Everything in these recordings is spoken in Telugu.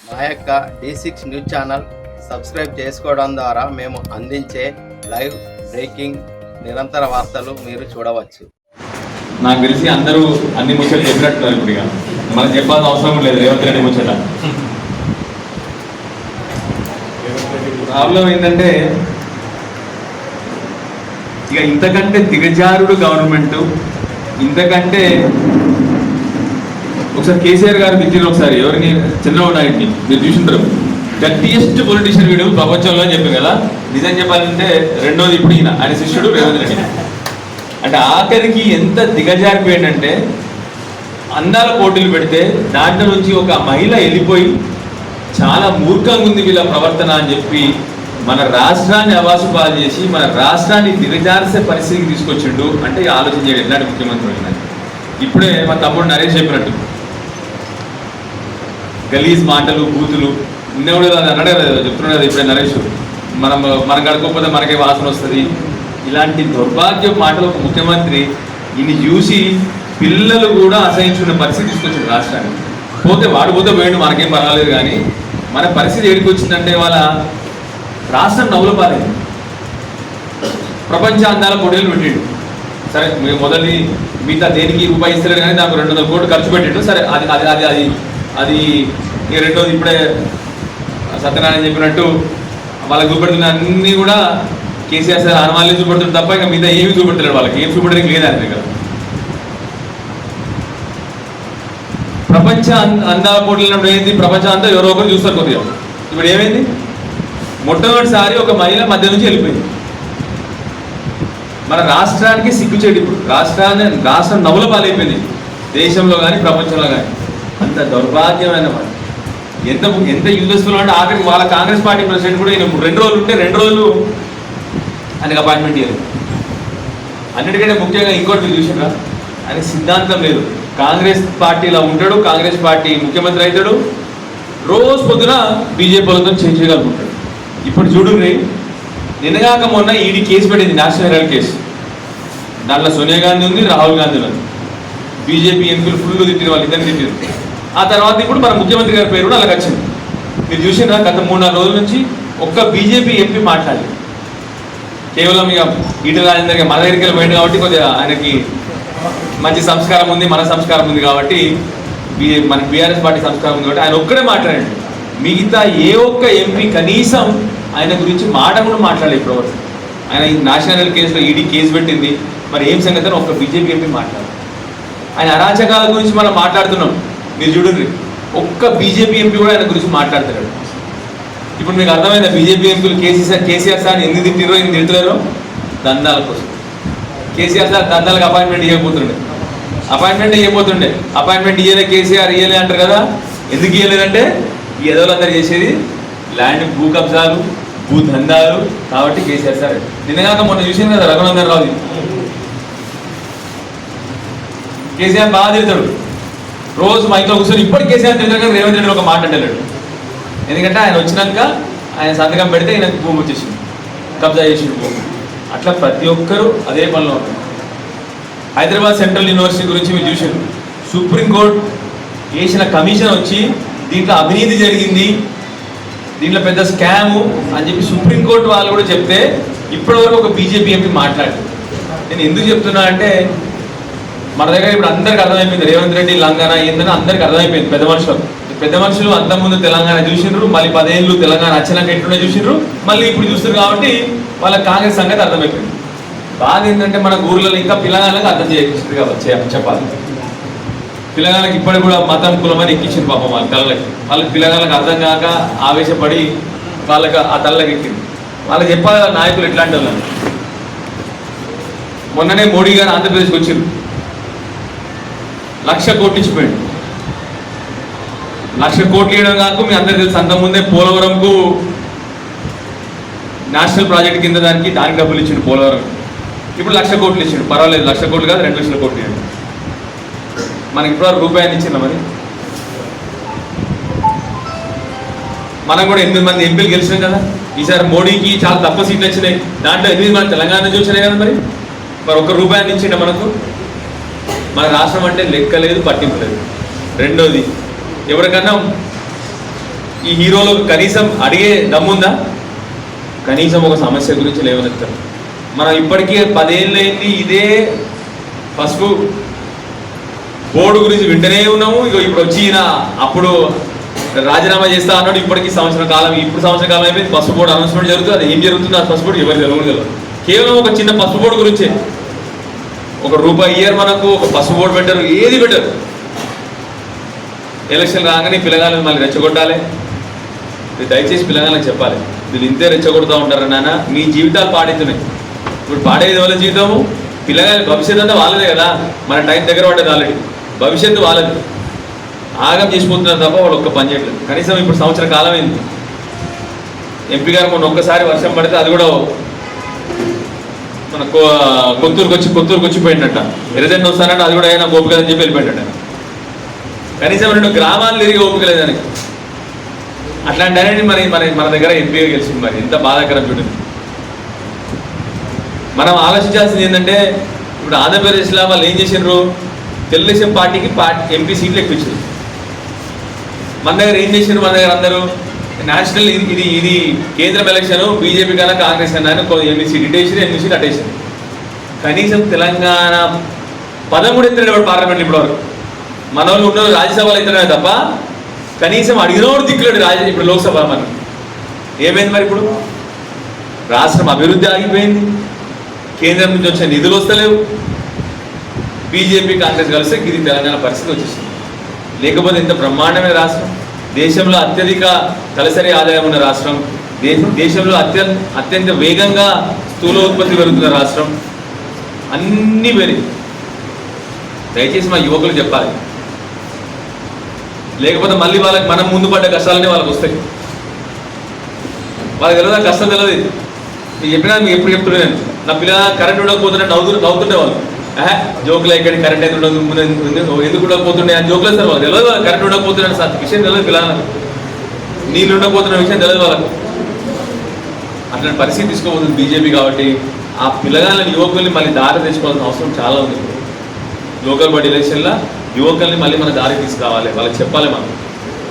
మా యొక్క D six news channel subscribe చేసుకోవడం ద్వారా మేము అందించే లైవ్ బ్రేకింగ్ నిరంతర వార్తలు మీరు చూడవచ్చు. నాకు తెలిసి అందరూ అన్ని ముచ్చట్లు చెప్పినట్టున్నారు ఇప్పుడు ఇక మనం చెప్పాల్సిన అవసరం లేదు. రేవంత్ రెడ్డి ముచ్చట. ప్రాబ్లం ఏంటంటే ఇక ఇంతకంటే దిగజారుడు గవర్నమెంట్ ఇంతకంటే ఒకసారి కేసీఆర్ గారు తిట్టిన ఒకసారి. ఎవరిని? చంద్రబాబు నాయుడిని. మీరు చూసింటారు గట్టియెస్ట్ పొలిటీషియన్ వీడు ప్రపంచంలో అని చెప్పారు కదా. నిజం చెప్పాలంటే రెండోది ఇప్పుడు ఈయన. ఆయన శిష్యుడు రేవంత్ రెడ్డి. అంటే ఆఖరికి ఎంత దిగజారిపోయిందంటే అందాల పోటీలు పెడితే దాంట్లో నుంచి ఒక మహిళ వెళ్ళిపోయి చాలా మూర్ఖంగా ఉంది వీళ్ళ ప్రవర్తన అని చెప్పి మన రాష్ట్రాన్ని అవాసుపాలు చేసి మన రాష్ట్రాన్ని దిగజార్సే పరిస్థితికి తీసుకొచ్చిండు అంటే ఆలోచన చేయడం ఎలాంటి ముఖ్యమంత్రి ఇప్పుడే మా తమ్ముడు నరేష్ చెప్పినట్టు. గలీజ్ మాటలు బూతులు నిన్న కూడా అన్నాడే కదా చెప్తున్నాడు ఇప్పుడే నరేష్. మనం మనం గడకపోతే మనకే వాసన వస్తుంది. ఇలాంటి దౌర్భాగ్య మాటలు ఒక ముఖ్యమంత్రి ఇన్ని చూసి పిల్లలు కూడా అసహించుకునే పరిస్థితి తీసుకొచ్చింది రాష్ట్రానికి. పోతే వాడు పోతే పోయాడు మనకేం పర్వాలేదు కానీ మన పరిస్థితి ఏడికి వచ్చిందంటే వాళ్ళ రాష్ట్రం నవ్వుల పాలైంది. ప్రపంచ అందాల పొడిలు పెట్టిండు. సరే మీరు మొదటి మిగతా దేనికి రూపాయి ఇస్తలేడు కానీ దానికి రెండు వందల కోట్లు ఖర్చు పెట్టిండు. సరే అది అది అది అది అది ఇక రెండోది ఇప్పుడే సత్యనారాయణ చెప్పినట్టు వాళ్ళకి చూపెడుతున్న అన్నీ కూడా కేసీఆర్ సార్ అనుమానాలు చూపెడుతుంది తప్ప ఇంకా మిగతా ఏమి చూపెడతలేడు వాళ్ళకి. ఏం చూపెట్టడానికి లేదు ఇక. ప్రపంచ అం- అందాల పోటీలు ఏంది? ప్రపంచం అంతా ఎవరో ఒకరు చూస్తారు కొద్దిగా. ఇప్పుడు ఏమైంది? మొట్టమొదటిసారి ఒక మహిళ మధ్య నుంచి వెళ్ళిపోయింది. మన రాష్ట్రానికి సిగ్గుచేడు ఇప్పుడు. రాష్ట్రాన్ని రాష్ట్రం నవ్వుల పాలైపోయింది. దేశంలో కానీ ప్రపంచంలో కానీ అంత దౌర్భాగ్యమైన వాడు ఎంత ఎంత యూజ్ఫుల్ అంటే ఆఖరికి వాళ్ళ కాంగ్రెస్ పార్టీ ప్రెసిడెంట్ కూడా ఈయన రెండు రోజులు ఉంటే రెండు రోజులు ఆయనకు అపాయింట్మెంట్ ఇవ్వలేదు అన్నిటికంటే ముఖ్యంగా ఇంకోటి మీరు చూసారా ఆయన సిద్ధాంతం లేదు. కాంగ్రెస్ పార్టీలో ఉంటాడు కాంగ్రెస్ పార్టీ ముఖ్యమంత్రి అవుతాడు రోజు పొద్దున బీజేపీ వాళ్ళతో చేయించగలుగుతాడు ఇప్పుడు చూడుర్రి నిన్నగాక మొన్న ఈడీ కేసు పెట్టింది నేషనల్ హెరాల్డ్ కేసు. దాంట్లో సోనియా గాంధీ ఉంది రాహుల్ గాంధీ ఉంది. బీజేపీ ఎంపీలు ఫుల్ తిట్టిన వాళ్ళు ఇద్దరు తిట్టారు ఆ తర్వాత ఇప్పుడు మన ముఖ్యమంత్రి గారి పేరు కూడా అలాగ వచ్చింది. మీరు చూసినా గత మూడు నాలుగు రోజుల నుంచి ఒక్క బీజేపీ ఎంపీ మాట్లాడలేదు. కేవలం ఇక ఈటల రాజేందర్ మన దగ్గరికి వెళ్ళి కాబట్టి కొద్దిగా ఆయనకి మంచి సంస్కారం ఉంది మన సంస్కారం ఉంది కాబట్టి బీ- మన బీఆర్ఎస్ పార్టీ సంస్కారం ఉంది కాబట్టి ఆయన ఒక్కడే మాట్లాడండి. మిగతా ఏ ఒక్క ఎంపీ కనీసం ఆయన గురించి మాట కూడా మాట్లాడలేదు ఇప్పుడు ఆయన ఈ నేషనల్ కేసులో ఈడీ కేసు పెట్టింది. మరి ఏం సంగతి అని ఒక్క బీజేపీ ఎంపీ మాట్లాడారు ఆయన అరాచకాల గురించి మనం మాట్లాడుతున్నాం. మీరు చూడండి. ఒక్క బీజేపీ ఎంపీ కూడా ఆయన గురించి మాట్లాడతాడు. ఇప్పుడు మీకు అర్థమైంది? బీజేపీ ఎంపీలు కేసీఆర్ కేసీఆర్ సార్ ఎందుకు తిట్టిరో ఎందుకు తింటున్నారో దందాల కోసం. కేసీఆర్ సార్ దందాలకు అపాయింట్మెంట్ ఇవ్వబోతుండే అపాయింట్మెంట్ ఇవ్వబోతుండే అపాయింట్మెంట్ ఇయ్యలే కేసీఆర్ ఇయ్యలే అంటారు కదా. ఎందుకు ఇయ్యలేదంటే? ఈ ఎదవలందరూ చేసేది ల్యాండ్ భూ కబ్జాలు భూ దందాలు కాబట్టి కేసీఆర్ సార్. నిన్నగాక మొన్న చూసాను కదా రఘునందన్ రావు కేసీఆర్ బాగా తిడతాడు. రోజు మా ఇంట్లో కూర్చొని ఇప్పటి కేసీఆర్ తెలియక రేవంత్ రెడ్డి ఒక మాట అంటలేడు ఎందుకంటే ఆయన వచ్చినాక ఆయన సంతకం పెడితే ఆయన భూమి వచ్చేసింది. కబ్జా చేసిండు భూమి. అట్లా ప్రతి ఒక్కరూ అదే పనిలో ఉన్నారు. హైదరాబాద్ సెంట్రల్ యూనివర్సిటీ గురించి మీరు చూసారు సుప్రీంకోర్టు వేసిన కమిషన్ వచ్చి దీంట్లో అవినీతి జరిగింది. దీంట్లో పెద్ద స్కాము అని చెప్పి సుప్రీంకోర్టు వాళ్ళు కూడా చెప్తే ఇప్పటివరకు ఒక బీజేపీ ఎంపీ మాట్లాడారు నేను ఎందుకు చెప్తున్నా అంటే మన దగ్గర ఇప్పుడు అందరికి అర్థమైపోయింది. రేవంత్ రెడ్డి లంగాన ఏందని అందరికి అర్థమైపోయింది పెద్ద మనుషులు. పెద్ద మనుషులు అంత ముందు తెలంగాణ చూసిండ్రు మళ్ళీ పదేళ్ళు తెలంగాణ వచ్చినాక ఎట్లుండే చూసిండ్రు మళ్ళీ ఇప్పుడు చూస్తారు కాబట్టి వాళ్ళ కాంగ్రెస్ సంగతి అర్థమైపోయింది. బాధ ఏంటంటే మన ఊర్లలో ఇంకా పిల్లగాళ్ళకి అర్థం చేయించారు కాబట్టి చెప్పాలి. పిల్లగాళ్ళకి ఇప్పటికి కూడా మతం కులమని ఎక్కించింది పాపం వాళ్ళ తల్లకి. వాళ్ళకి పిల్లగాళ్ళకి అర్థం కాక ఆవేశపడి వాళ్ళకి ఆ తల్లకి ఎక్కింది. వాళ్ళకి చెప్పాలి నాయకులు ఎట్లాంటి వాళ్ళని మొన్ననే మోడీ గారు ఆంధ్రప్రదేశ్కి వచ్చింది లక్ష కోట్లు ఇచ్చిపోయింది లక్ష కోట్లు ఇవ్వడం కాక మీ అందరికి తెలుసు అంత ముందే పోలవరంకు నేషనల్ ప్రాజెక్ట్ కింద దానికి దానికి డబ్బులు ఇచ్చిండు పోలవరం. ఇప్పుడు లక్ష కోట్లు ఇచ్చిండు. పర్వాలేదు లక్ష కోట్లు కాదు రెండు లక్షల కోట్లు ఇవ్వండి. మనకి ఇప్పుడు రూపాయలు ఇచ్చిన మరి? మనం కూడా ఎనిమిది మంది ఎంపీలు గెలిచినాం కదా. ఈసారి మోడీకి చాలా తక్కువ సీట్లు వచ్చినాయి. దాంట్లో ఎనిమిది మంది తెలంగాణ నుంచి వచ్చినాయి కదా మరి? మరి ఒక్క రూపాయలు ఇచ్చిండ మనకు? మన రాష్ట్రం అంటే లెక్క లేదు పట్టింపు లేదు. రెండోది ఎవరికన్నా ఈ హీరోలో కనీసం అడిగే దమ్ముందా? కనీసం ఒక సమస్య గురించి లేవనెత్తారు. మనం ఇప్పటికీ పదేళ్ళైంది ఇదే పసుపు బోర్డు గురించి వింటనే ఉన్నాము. ఇగో ఇప్పుడు వచ్చి అప్పుడు రాజీనామా చేస్తా అన్నాడు. ఇప్పటికి సంవత్సరం కాలం ఇప్పుడు సంవత్సరం కాలం అయిపోయింది. పసుపు బోర్డు అనౌన్స్మెంట్ జరుగుతుంది. అది ఏం జరుగుతుంది? ఆ పసుపు బోర్డు ఎవరు జరుగుతుంది కేవలం ఒక చిన్న పసుపు బోర్డు గురించే. ఒక రూపాయి ఇయర్ మనకు ఒక పసుపు బోర్డు పెట్టరు ఏది పెట్టరు. ఎలక్షన్ రాగానే పిల్లగాళ్ళని మళ్ళీ రెచ్చగొట్టాలి. ఇది దయచేసి పిల్లగాళ్ళకి చెప్పాలి. వీళ్ళు ఇంతే రెచ్చగొడుతూ ఉంటారు నాన్న మీ జీవితాలు పాడైతున్నాయి. ఇప్పుడు పాడేది వాళ్ళ జీవితము? పిల్లగాళ్ళ భవిష్యత్తు అంతా వాళ్ళదే కదా. మన టైం దగ్గర పడ్డది ఆల్రెడీ భవిష్యత్తు వాళ్ళది. ఆగం చేసిపోతున్నారు తప్ప వాళ్ళు ఒక్క పని చేయట్లేదు. కనీసం ఇప్పుడు సంవత్సర కాలం అయింది ఎంపీ గారు మొన్న ఒక్కసారి వర్షం పడితే అది కూడా మన కొత్తూరుకి వచ్చి కొత్తూరుకి వచ్చిపోయిందట పోయిందట వస్తానంటే అది కూడా అయినా ఓపిక అని చెప్పి వెళ్ళిపోయాడట. కనీసం రెండు గ్రామాలు తిరిగి ఓపిక లేదానికి దానికి. అట్లాంటి అనేది మరి మన మన దగ్గర ఎంపీగా గెలిచింది మరి. ఎంత బాధాకరం చూడండి మనం ఆలోచించాల్సింది ఏంటంటే ఇప్పుడు ఆంధ్రప్రదేశ్లో వాళ్ళు ఏం చేసిండ్రు తెలుగుదేశం పార్టీకి పార్టీ ఎంపీ సీట్లు ఎక్కువ మన దగ్గర ఏం చేసిండ్రు మన దగ్గర అందరూ? నేషనల్ ఇది ఇది ఇది కేంద్రం ఎలక్షన్ బీజేపీ కన్నా కాంగ్రెస్ కన్నా అని కొ- ఎనిమిది సీట్లు ఇటేసింది కనీసం తెలంగాణ పదమూడు ఎత్తాడు వాడు పార్లమెంట్ ఇప్పటివరకు. మన వాళ్ళు ఉన్న రాజ్యసభలో ఎత్తడమే తప్ప కనీసం అడిగినోడు దిక్కులేడు రాజ్య ఇప్పుడు లోక్సభ మనం ఏమైంది మరి ఇప్పుడు? రాష్ట్రం అభివృద్ధి ఆగిపోయింది. కేంద్రం నుంచి వచ్చే నిధులు వస్తలేవు. బీజేపీ కాంగ్రెస్ కలిస్తే ఇది తెలంగాణ పరిస్థితి వచ్చేసింది. లేకపోతే ఇంత బ్రహ్మాండమైన రాష్ట్రం. దేశంలో అత్యధిక తలసరి ఆదాయం ఉన్న రాష్ట్రం దేశంలో అత్యంత అత్యంత వేగంగా స్థూల ఉత్పత్తి పెరుగుతున్న రాష్ట్రం అన్నీ పెరిగి దయచేసి మా యువకులు చెప్పాలి. లేకపోతే మళ్ళీ వాళ్ళకి మనం ముందు పడ్డ కష్టాలనే వాళ్ళకి వస్తాయి. వాళ్ళకి తెలియదు? కష్టం తెలియదు. చెప్పినా మీకు ఎప్పుడు చెప్తున్నాను నా పిల్ల కరెంట్ ఉండకపోతున్నా నవ్వుతూ నవ్వుతుండే వాళ్ళు జోకులు ఇక్కడ కరెంట్ అయితే ఉండదు ముందు ఎందుకు- ఎందుకు- ఉండకపోతుండే? అని జోకులు సార్ వాళ్ళు తెలియదు వాళ్ళు కరెంట్ ఉండకపోతున్నాను సార్. విషయం తెలియదు పిల్లలకు నీళ్ళు ఉండకపోతున్న విషయం తెలియదు వాళ్ళకు. అట్లాంటి పరిస్థితి తీసుకోబోతుంది బీజేపీ కాబట్టి. ఆ పిల్లగాళ్ళని యువకుల్ని మళ్ళీ దారి తెచ్చుకోవాల్సిన అవసరం చాలా ఉంది. లోకల్ బాడీ ఎలక్షన్లో యువకుల్ని మళ్ళీ మన దారి తీసుకురావాలి. వాళ్ళకి చెప్పాలి మనం.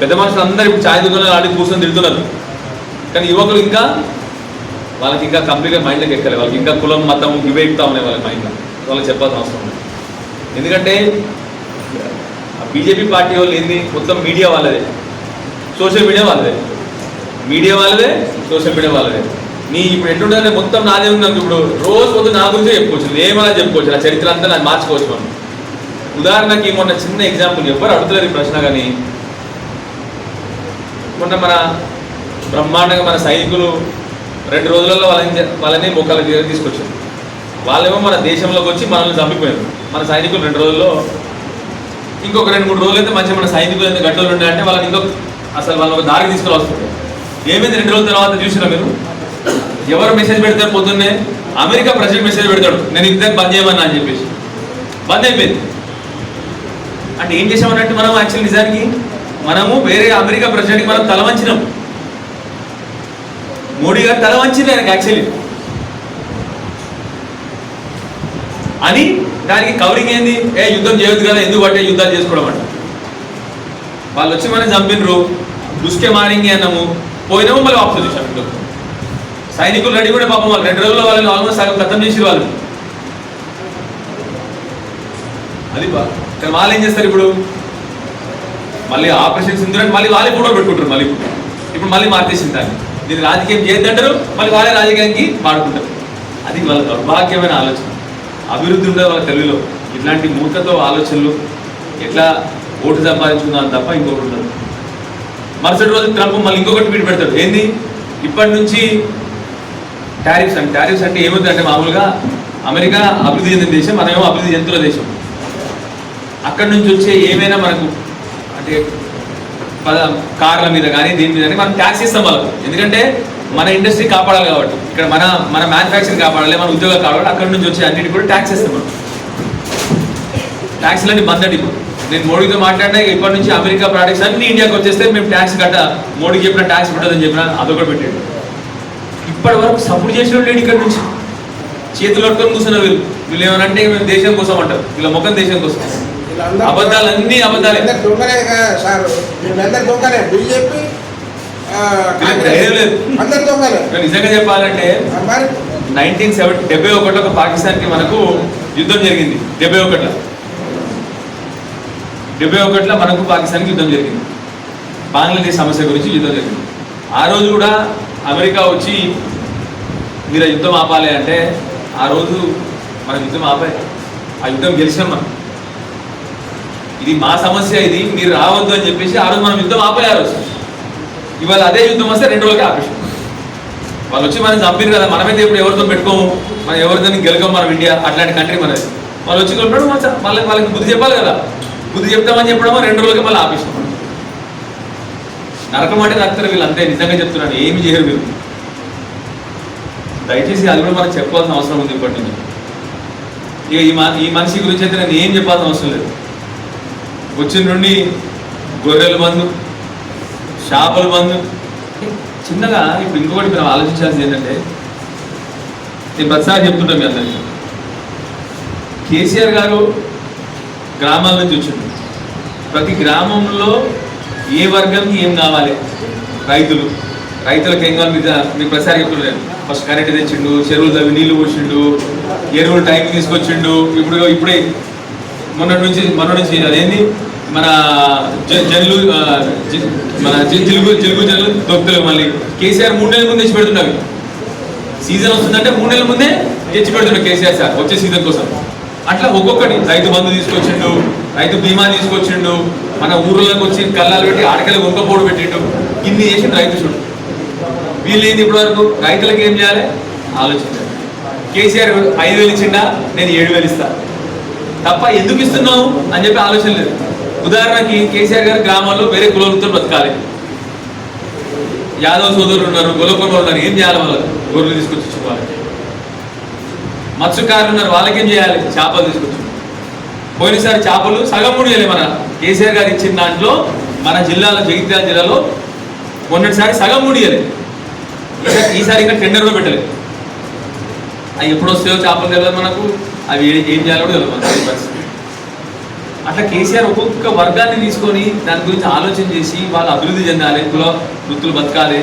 పెద్ద మనుషులు అందరూ ఇప్పుడు ఛాయ్ దుకాణాలు ఆడి కూర్చొని తిడుతున్నారు. కానీ యువకులు ఇంకా వాళ్ళకి ఇంకా కంప్లీట్గా మైండ్లోకి ఎక్కలేదు వాళ్ళకి ఇంకా కులం మతం ఇవే ఎక్కుతా ఉన్నాయి వాళ్ళ మైండ్లో వాళ్ళకి చెప్పాల్సిన అవసరం ఉంది. ఎందుకంటే బీజేపీ పార్టీ వాళ్ళు ఏంది? మొత్తం మీడియా వాళ్ళదే. సోషల్ మీడియా వాళ్ళదే. మీడియా వాళ్ళదే సోషల్ మీడియా వాళ్ళదే. నీ ఇప్పుడు ఎట్లుంటే మొత్తం నాదే ఉంది ఇప్పుడు. రోజు పొద్దు నా గురించే చెప్పుకోవచ్చు. ఏమైనా చెప్పుకోవచ్చు. నా చరిత్ర అంతా నాకు మార్చుకోవచ్చు మనం. ఉదాహరణకి మొన్న చిన్న ఎగ్జాంపుల్ చెప్పారు అడుగుతలేరు ఈ ప్రశ్న కానీ. మొన్న మన బ్రహ్మాండంగా మన సైనికులు రెండు రోజులలో వాళ్ళని వాళ్ళని మొక్కల దగ్గర తీసుకొచ్చారు. వాళ్ళేమో మన దేశంలోకి వచ్చి మనల్ని చంపిపోయారు. మన సైనికులు రెండు రోజుల్లో ఇంకొక రెండు మూడు రోజులు అయితే మంచిగా మన సైనికులు అయితే గంటలు ఉండాలంటే వాళ్ళని ఇంకొక అసలు వాళ్ళని ఒక దారికి తీసుకుని వస్తుంది ఏమైంది రెండు రోజుల తర్వాత చూసినా మీరు? ఎవరు మెసేజ్ పెడతారు పొద్దున్నే? అమెరికా ప్రెసిడెంట్ మెసేజ్ పెడతాడు. నేను ఇద్దరు బంద్ చేయమన్నా అని చెప్పేసి. బంద్ అయిపోయింది. అంటే ఏం చేసామన్నట్టు మనం యాక్చువల్ నిజానికి మనము వేరే అమెరికా ప్రెసిడెంట్కి మనం తల వంచినాం మోడీ గారు తల వంచింది ఆయనకి యాక్చువల్లీ. అని దానికి కవరింగ్ ఏంది? ఏ యుద్ధం చేయొద్దు కదా ఎందుకు పట్టే యుద్ధాలు చేసుకోవడం అంట. వాళ్ళు వచ్చి మనం చంపినరు. దుష్కే మారింగి అన్నాము. పోయినాము మళ్ళీ వాపసు వచ్చాము సైనికులు రెడీ కూడా పాపం వాళ్ళు. రెండు రోజుల్లో వాళ్ళని ఆల్మోస్ట్ సగం ఖతం చేసి వాళ్ళు. అది కానీ వాళ్ళు ఏం చేస్తారు ఇప్పుడు? మళ్ళీ ఆపరేషన్ సింధురాన్ని మళ్ళీ వాళ్ళే ఫోటో పెట్టుకుంటారు మళ్ళీ. ఇప్పుడు ఇప్పుడు మళ్ళీ మార్చేసింది దాన్ని. దీన్ని రాజకీయం చేయొద్దంటారు మళ్ళీ వాళ్ళే రాజకీయానికి వాడుకుంటారు. అది వాళ్ళ దౌర్భాగ్యమైన ఆలోచన. అభివృద్ధి ఉండదు వాళ్ళ తెలుగులో ఇట్లాంటి మూర్ఖతో ఆలోచనలు ఎట్లా ఓటు సంపాదించుకుందాం తప్ప ఇంకొకటి ఉండదు. మరుసటి రోజు ట్రంప్ మళ్ళీ ఇంకొకటి ట్వీట్ పెడతాడు. ఏంది? ఇప్పటి నుంచి టారిఫ్స్ అంటే టారిఫ్స్ అంటే మామూలుగా అమెరికా అభివృద్ధి చెందిన దేశం మనమేమో అభివృద్ధి చెందుతున్న దేశం. అక్కడి నుంచి వచ్చే ఏమైనా మనకు అంటే పద కార్ల మీద కానీ దీని మీద కానీ మనం ట్యాక్స్ ఇస్తాం వాళ్ళకు. ఎందుకంటే మన ఇండస్ట్రీ కాపాడాలి కాబట్టి. ఇక్కడ మన మన మ్యానుఫ్యాక్చరింగ్ కాపాడాలి మన ఉద్యోగాలు కాపాడాలి అక్కడి నుంచి వచ్చే అన్నిటి కూడా ట్యాక్స్ ఇస్తాం మనం. ట్యాక్స్లన్నీ బంద్ అండి నేను మోడీతో మాట్లాడినా ఇప్పటి నుంచి అమెరికా ప్రోడక్ట్స్ అన్ని ఇండియాకి వచ్చేస్తే మేము ట్యాక్స్ కట్ట మోడీకి చెప్పిన ట్యాక్స్ పెట్టదని చెప్పిన అదొకటి పెట్టాడు ఇప్పటి వరకు సపోర్ట్ చేసిన లేడు ఇక్కడ నుంచి. చేతులు పట్టుకొని కూర్చున్నారు వీళ్ళు. వీళ్ళు ఏమనంటే మేము దేశం కోసం అంటారు. వీళ్ళ ముఖం దేశం కోసం. అబద్ధాలు అన్ని అబద్ధాలే. సార్. బీజేపీ నిజంగా చెప్పాలంటే నైన్టీన్ సెవెంటీ డెబ్బై ఒకటిలో ఒక పాకిస్తాన్కి మనకు యుద్ధం జరిగింది. డెబ్బై ఒకటిలో. డెబ్బై ఒకటిలో మనకు పాకిస్తాన్కి యుద్ధం జరిగింది. బంగ్లాదేశ్ సమస్య గురించి యుద్ధం జరిగింది. ఆ రోజు కూడా అమెరికా వచ్చి మీరు యుద్ధం ఆపాలి అంటే ఆ రోజు మనం యుద్ధం ఆపాలి. ఆ యుద్ధం గెలిచాం మనం. ఇది మా సమస్య ఇది మీరు రావద్దు అని చెప్పేసి ఆ రోజు మనం యుద్ధం ఆపాలి ఆ రోజు. ఇవాళ అదే యుద్ధం వస్తే రెండు రోజులకి ఆపేసాం వాళ్ళు వచ్చి మనం చంపారు కదా మనమైతే ఇప్పుడు ఎవరితో పెట్టుకోము? మనం ఎవరితో గెలకం మనం ఇండియా అట్లాంటి కంట్రీ మనది వాళ్ళు వచ్చి కొన్నాడు మళ్ళీ వాళ్ళకి బుద్ధి చెప్పాలి కదా. బుద్ధి చెప్తామని చెప్పడమో రెండు రోజులకి మళ్ళీ ఆపేసాం నరకం అంటే నరకరు వీళ్ళు అంతే నిజంగా చెప్తున్నాను ఏమి చేయరు మీరు దయచేసి అది కూడా మనకు చెప్పాల్సిన అవసరం ఉంది ఇప్పటి నుంచి. ఇక ఈ ఈ మనిషి గురించి అయితే నేను ఏం చెప్పాల్సిన అవసరం లేదు. వచ్చిన నుండి గొర్రెల మందు చేపల మందు. చిన్నగా ఇప్పుడు ఇంకొకటి మనం ఆలోచించాల్సింది ఏంటంటే నేను ప్రతిసారి చెప్తుంటాం మీ అందరికీ. కేసీఆర్ గారు గ్రామాల నుంచి వచ్చిండు. ప్రతి గ్రామంలో ఏ వర్గంకి ఏం కావాలి? రైతులు. రైతులకు ఏం కావాలి? మీద మీకు ప్రతిసారి చెప్తున్నాను ఫస్ట్ కరెంట్ తెచ్చిండు చెరువులు తవ్వి నీళ్ళు పోసిండు ఎరువులు టైం తీసుకొచ్చిండు. ఇప్పుడు ఇప్పుడే మొన్నటి నుంచి మొన్న నుంచి అదేంది? మన జన్లు మన తెలుగు జిలుగు జన్లు జల్లు మళ్ళీ. కేసీఆర్ మూడు నెలల ముందు తెచ్చి పెడుతున్నవి సీజన్ వస్తుందంటే మూడు నెలల ముందే తెచ్చి పెడుతున్నాడు కేసీఆర్ సార్ వచ్చే సీజన్ కోసం. అట్లా ఒక్కొక్కటి. రైతు బంధు తీసుకొచ్చిండు రైతు బీమా తీసుకొచ్చిండు మన ఊర్లోకి వచ్చి కళ్ళాలు పెట్టి ఆడకలు వంకపోడు పెట్టిండు. ఇన్ని చేసిండు రైతు చూడు. వీళ్ళు ఏంది ఇప్పటి వరకు రైతులకు ఏం చేయాలి? ఆలోచించాలి. కేసీఆర్ ఐదు వేలు ఇచ్చిండా? నేను ఏడు వేలు ఇస్తా. తప్ప ఎందుకు ఇస్తున్నావు? అని చెప్పి ఆలోచన లేదు. ఉదాహరణకి కేసీఆర్ గారి గ్రామాల్లో వేరే కులవృత్తులు బతకాలి యాదవ్ సోదరులు ఉన్నారు గొలకొండ ఉన్నారు ఏం చేయాలి వాళ్ళకి? గొర్రెలు తీసుకొచ్చి చూపాలి మత్స్యకారులు ఉన్నారు వాళ్ళకేం చేయాలి? చేపలు తీసుకొచ్చి. పోయినసారి చేపలు సగం కూడా మన కేసీఆర్ గారు ఇచ్చిన దాంట్లో మన జిల్లాలో జగిత్యాల జిల్లాలో మొన్నటిసారి సగం మూడు ఈసారి- ఈసారి ఇంకా టెండర్ కూడా పెట్టలేదు అవి ఎప్పుడు వస్తాయో చేపలు తెలియదు మనకు. అవి ఏం చేయాలో కూడా తెలియదు అట్లా కేసీఆర్ ఒక్కొక్క వర్గాన్ని తీసుకొని దాని గురించి ఆలోచన చేసి వాళ్ళు అభివృద్ధి చెందాలి కుల వృత్తులు బతకాలి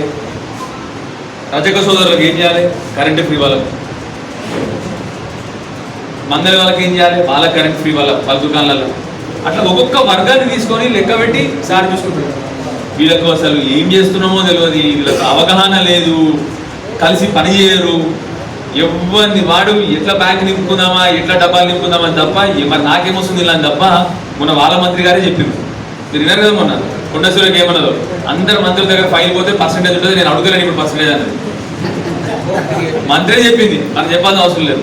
రజక సోదరులకు ఏం చేయాలి? కరెంట్ ఫ్రీ వాళ్ళకు. మందరి వాళ్ళకి ఏం చేయాలి? వాళ్ళ కరెంట్ ఫ్రీ వాళ్ళ వాళ్ళ దుకాణాలలో. అట్లా ఒక్కొక్క వర్గాన్ని తీసుకొని లెక్క పెట్టి సార్ చూసుకుంటారు. వీళ్ళకు అసలు ఏం చేస్తున్నామో తెలియదు వీళ్ళకు అవగాహన లేదు కలిసి పని చేయరు ఎవరిని వాడు? ఎట్లా బ్యాంక్ నింపుకుందామా? ఎట్లా డబ్బాలు నింపుకుందామా అని తప్ప మరి నాకేమొస్తుంది ఇలా అని తప్ప మొన్న వాళ్ళ మంత్రి గారే చెప్పింది మీరు విన్నారు కదా మొన్న? కొండ సూర్యకి ఏమన్నదో అందరు మంత్రుల దగ్గర ఫైల్ పోతే పర్సంటేజ్ ఉంటుంది నేను అడుగుతలేను ఇప్పుడు పర్సంటేజ్ అన్నది మంత్రే చెప్పింది. మనం చెప్పాల్సిన అవసరం లేదు.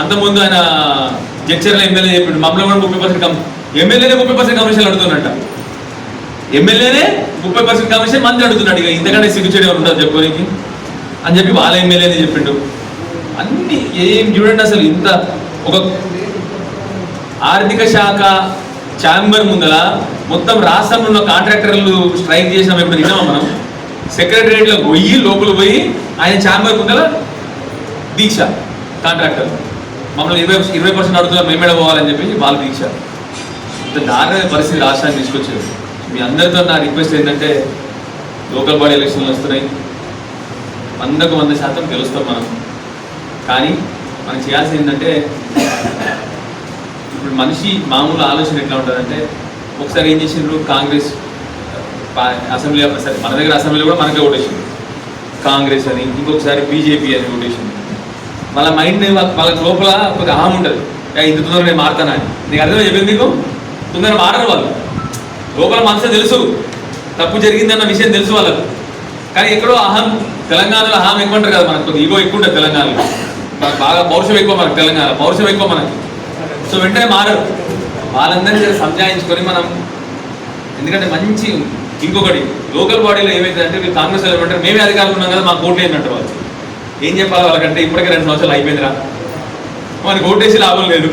అంతకుముందు ఆయన జడ్చర్ల ఎమ్మెల్యే చెప్పిండు. మమ్మల్ని కూడా ముప్పై పర్సెంట్ కమ్ ఎమ్మెల్యేనే ముప్పై పర్సెంట్ కమిషన్ అడుగుతున్నట్ట ఎమ్మెల్యేనే ముప్పై పర్సెంట్ కమిషన్ మంత్రి అడుగుతున్నాడు. ఇక ఇంతకంటే సిగ్గుచేడు ఉంటుంది ఉండదు చెప్పుకోనికి? అని చెప్పి వాళ్ళ ఎమ్మెల్యేనే చెప్పిండు. అన్ని ఏం చూడండి అసలు ఇంత ఒక ఆర్థిక శాఖ ఛాంబర్ ముందల మొత్తం రాష్ట్రంలో ఉన్న కాంట్రాక్టర్లు స్ట్రైక్ చేసినాం ఇప్పుడు విన్నామా మనం? సెక్రటరియట్లో పోయి లోపల పోయి ఆయన ఛాంబర్ ముందల దీక్ష కాంట్రాక్టర్ మమ్మల్ని ఇరవై ఇరవై పర్సెంట్ అడుగుతున్నారు మేమేడ పోవాలని చెప్పి వాళ్ళు దీక్ష. ఇంత దారుణమైన పరిస్థితి రాష్ట్రాన్ని తీసుకొచ్చారు. మీ అందరితో నా రిక్వెస్ట్ ఏంటంటే లోకల్ బాడీ ఎలక్షన్లు వస్తున్నాయి. వందకు వంద శాతం గెలుస్తాం మనం. కానీ మనం చేయాల్సింది ఏంటంటే ఇప్పుడు మనిషి మామూలు ఆలోచన ఎట్లా ఉంటుందంటే ఒకసారి ఏం చేసిండ్రు? కాంగ్రెస్ అసెంబ్లీ సరే మన దగ్గర అసెంబ్లీలో కూడా మనకే ఓటేసింది. కాంగ్రెస్ అని ఇంకొకసారి బీజేపీ అని ఓటేసింది. వాళ్ళ మైండ్ వాళ్ళ లోపల ఒక అహం ఉంటుంది. ఇంత తొందరగా నేను మారుతానా నీకు అర్థం చెప్పింది నీకు తొందరగా మారరు వాళ్ళు. లోపల మనసే తెలుసు. తప్పు జరిగిందన్న విషయం తెలుసు వాళ్ళకు. కానీ ఎక్కడో అహం తెలంగాణలో అహం ఎక్కువ ఉంటారు కదా మనకు? ఈగో ఎక్కువ ఉంటుంది తెలంగాణలో. మనకు బాగా పౌరుషం ఎక్కువ మనకు తెలంగాణ. పౌరుషం ఎక్కువ మనకి. సో వెంటనే మారరు. వాళ్ళందరినీ సంజాయించుకొని మనం ఎందుకంటే మంచి ఇంకొకటి లోకల్ బాడీలో ఏమైతే అంటే వీళ్ళు కాంగ్రెస్ వాళ్ళు ఏమంటారు మేమే అధికారులు ఉన్నాం కదా మాకు ఓట్లు ఏంటంటే వాళ్ళు. ఏం చెప్పాలి వాళ్ళకంటే ఇప్పటికే రెండు సంవత్సరాలు అయిపోయిందిరా. మనకి ఓటేసి లాభం లేదు.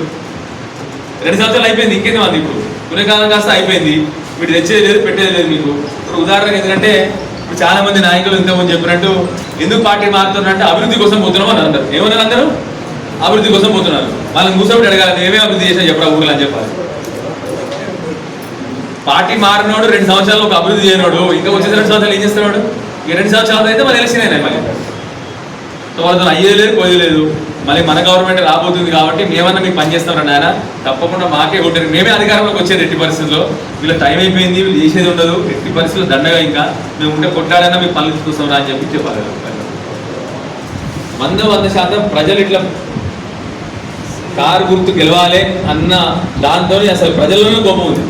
రెండు సంవత్సరాలు అయిపోయింది ఇంకేంది మంది ఇప్పుడు? పునకాలం కాస్త అయిపోయింది. మీరు తెచ్చేది లేదు పెట్టేది లేదు మీకు. ఇప్పుడు ఉదాహరణకు ఎందుకంటే చాలా మంది నాయకులు ఇంతకుముందు చెప్పినట్టు ఎందుకు పార్టీ మారుతున్నారంటే అభివృద్ధి కోసం పోతున్నాం అని అందరు. ఏమన్నారు అందరూ? అభివృద్ధి కోసం పోతున్నారు. వాళ్ళని కూర్చోబెట్టి అడగాలి ఏమే అభివృద్ధి చేసా చెప్పరా ఊర్లో అని చెప్పాలి. పార్టీ మారినోడు రెండు సంవత్సరాలు ఒక అభివృద్ధి చేయనోడు ఇంకా వచ్చే రెండు సంవత్సరాలు ఏం చేస్తున్నాడు? ఈ రెండు సంవత్సరాలు అయితే మళ్ళీ ఎలక్షన్ అయినాయి మళ్ళీ. సో వాళ్ళతో అయ్యేది లేదు పోయేది లేదు మళ్ళీ మన గవర్నమెంట్ రాబోతుంది కాబట్టి మేమన్నా మీకు పనిచేస్తామని ఆయన తప్పకుండా మాకే కొట్టారు మేమే అధికారంలోకి వచ్చేది ఎట్టి పరిస్థితుల్లో. వీళ్ళ టైం అయిపోయింది వీళ్ళు చేసేది ఉండదు. ఎట్టి పరిస్థితుల్లో దండగా ఇంకా. మేము ఉంటే కొట్టాడన్నా మీకు పనులు చూస్తాం అని చెప్పి చెప్పాలి. వంద వంద శాతం ప్రజలు ఇట్లా కారు గుర్తు గెలవాలి అన్న దాంతో అసలు ప్రజల్లోనే గొప్ప ఉంది.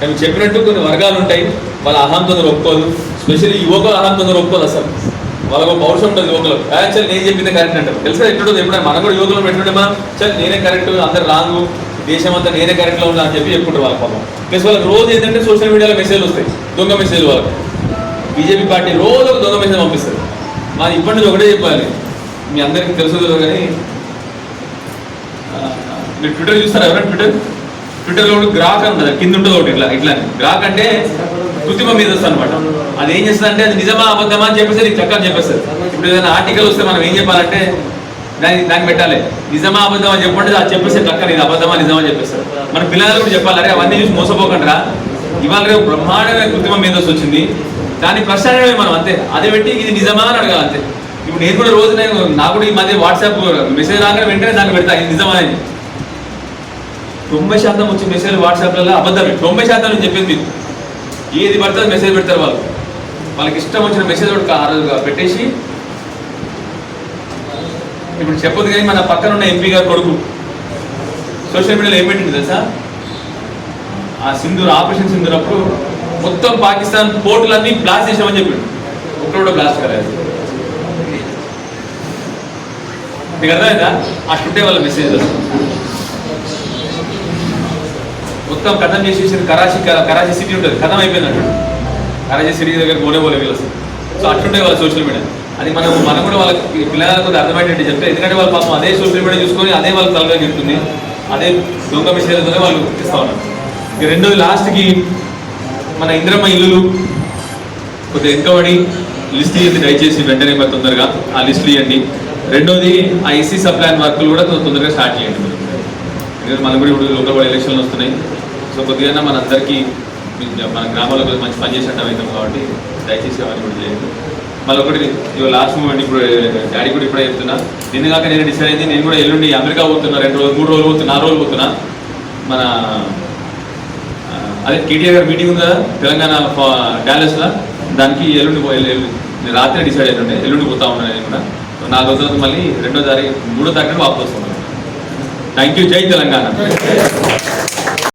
మేము చెప్పినట్టు కొన్ని వర్గాలు ఉంటాయి. వాళ్ళ అహంతో ఒప్పుకోదు. స్పెషల్లీ యువకుల అహంతో ఒప్పుకోదు అసలు. వాళ్ళకు ఒక పౌరుషం ఉంటుంది యువకులు యాక్చువల్ నేను చెప్పింది కరెక్ట్ అంటారు. తెలుసా ఎట్లుంటుంది? ఎప్పుడైనా మనం కూడా యువకులు పెట్టుకుంటే మనం చల్ నేనే కరెక్ట్ అందరు రాంగు దేశం అంతా నేనే కరెక్ట్లో ఉన్నా అని చెప్పి చెప్పుకుంటారు వాళ్ళ పాపం. ప్లస్ వాళ్ళకి రోజు ఏంటంటే సోషల్ మీడియాలో మెసేజ్లు వస్తాయి. దొంగ మెసేజ్ వాళ్ళకి. బీజేపీ పార్టీ రోజు ఒక దొంగ మెసేజ్ పంపిస్తారు. మాది ఇప్పటి నుంచి ఒకటే చెప్పాలి. మీ అందరికీ తెలుసు కానీ మీరు ట్విట్టర్ చూస్తారా ఎవరైనా ట్విట్టర్ ట్విట్టర్లో కూడా గ్రాక్ అని కింద ఉంటుంది ఒకటి ఇట్లా ఇట్లా గ్రాక్ అంటే కృత్రిమ మీద అనమాట అది ఏం చేస్తుంది అంటే అది నిజమా అబద్ధమా అని చెప్పేసి నీకు చక్కగా చెప్పేస్తారు ఇప్పుడు ఏదైనా ఆర్టికల్ వస్తే మనం ఏం చెప్పాలంటే దాన్ని దాన్ని పెట్టాలి. నిజమా అబద్ధమా అని చెప్పండి అది చెప్పేసి చక్కగా ఇది అబద్ధమా నిజమా అని చెప్పేస్తారు మన పిల్లలు కూడా చెప్పాలి అరే అవన్నీ చూసి మోసపోకుండా ఇవాళ రేపు బ్రహ్మాండమైన కృత్రిమ మీద వచ్చింది. దాన్ని ప్రశ్న మనం అంతే. అదే పెట్టి ఇది నిజమా అని అడగాలి అంతే. ఇప్పుడు నేను కూడా రోజు నేను నాకు కూడా ఈ మధ్య వాట్సాప్ మెసేజ్ రాగానే వెంటనే దాన్ని పెడతా ఇది నిజమా అని. తొంభై శాతం వచ్చే మెసేజ్ వాట్సాప్లలో అబద్ధమే. తొంభై శాతం నేను చెప్పింది మీకు. ఏది పడితే మెసేజ్ పెడతారు వాళ్ళు. వాళ్ళకి ఇష్టం వచ్చిన మెసేజ్ ఒకటి ఆ రోజు పెట్టేసి ఇప్పుడు చెప్పదు కానీ మన పక్కన ఉన్న ఎంపీ గారు కొడుకు సోషల్ మీడియాలో ఏం పెట్టింది తెలుసా? ఆ సింధూర్ ఆపరేషన్ సింధూర్ అప్పుడు మొత్తం పాకిస్తాన్ పోర్టులన్నీ బ్లాస్ట్ చేసామని చెప్పిండు. ఒక్కడ కూడా బ్లాస్ట్ కాలేదు. మీకు అర్థమైందా? అట్టుంటే వాళ్ళ మెసేజ్ మొత్తం కథం చేసేసి కరాచీ కరాచీ సిటీ ఉంటుంది. కథం అయిపోయింది అంటాడు కరాచీ సిటీ దగ్గర పోనే పోలే వీళ్ళు అసలు. సో అట్లుంటాయి వాళ్ళ సోషల్ మీడియా అది మనం మనం కూడా వాళ్ళకి పిల్లలకు కొద్దిగా అర్థమయ్యేటట్టు చెప్తే ఎందుకంటే వాళ్ళ పాపం అదే సోషల్ మీడియా చూసుకొని అదే వాళ్ళకి తలగా చెప్తుంది అదే దొంగ విషయాలతోనే వాళ్ళు ఇస్తా ఉన్నారు. ఇక రెండోది లాస్ట్కి మన ఇంద్రమ్మ ఇల్లులు. కొద్దిగా ఎంకబడి లిస్ట్ ఇవ్వండి దయచేసి వెంటనే మరి తొందరగా ఆ లిస్టులు ఇవ్వండి రెండోది ఆ ఎస్సీ సప్లాన్ వర్క్లు కూడా తొందరగా స్టార్ట్ చేయండి ఎందుకంటే మనం కూడా ఇప్పుడు లోకల్ బాడీ ఎలక్షన్లు వస్తున్నాయి. సో కొద్దిగా మనందరికీ మన గ్రామాల్లో కొద్దిగా మంచి పని చేసినట్టు అవుతాం కాబట్టి దయచేసి అవన్నీ కూడా చేయండి మళ్ళీ ఒకటి ఇవాళ లాస్ట్ మూమెంట్ ఇప్పుడు డాడీ కూడా ఇప్పుడే చెప్తున్నా. నిన్న కాక నేను డిసైడ్ అయింది నేను కూడా ఎల్లుండి అమెరికా పోతున్నా రెండు రోజులు మూడు రోజులు పోతున్నా నాలుగు రోజులు పోతున్నా. మన అదే కేటీఆర్ గారి మీటింగ్ ఉంది? కదా తెలంగాణ డాలస్లో దానికి ఎల్లుండి పోయి నేను రాత్రి డిసైడ్ అయ్యిండే ఎల్లుండి పోతా ఉన్నాను నేను కూడా. నాలుగో తర్వాత మళ్ళీ రెండో తారీఖు మూడో తారీఖు వాపస్ వస్తున్నాను థ్యాంక్ యూ జై తెలంగాణ.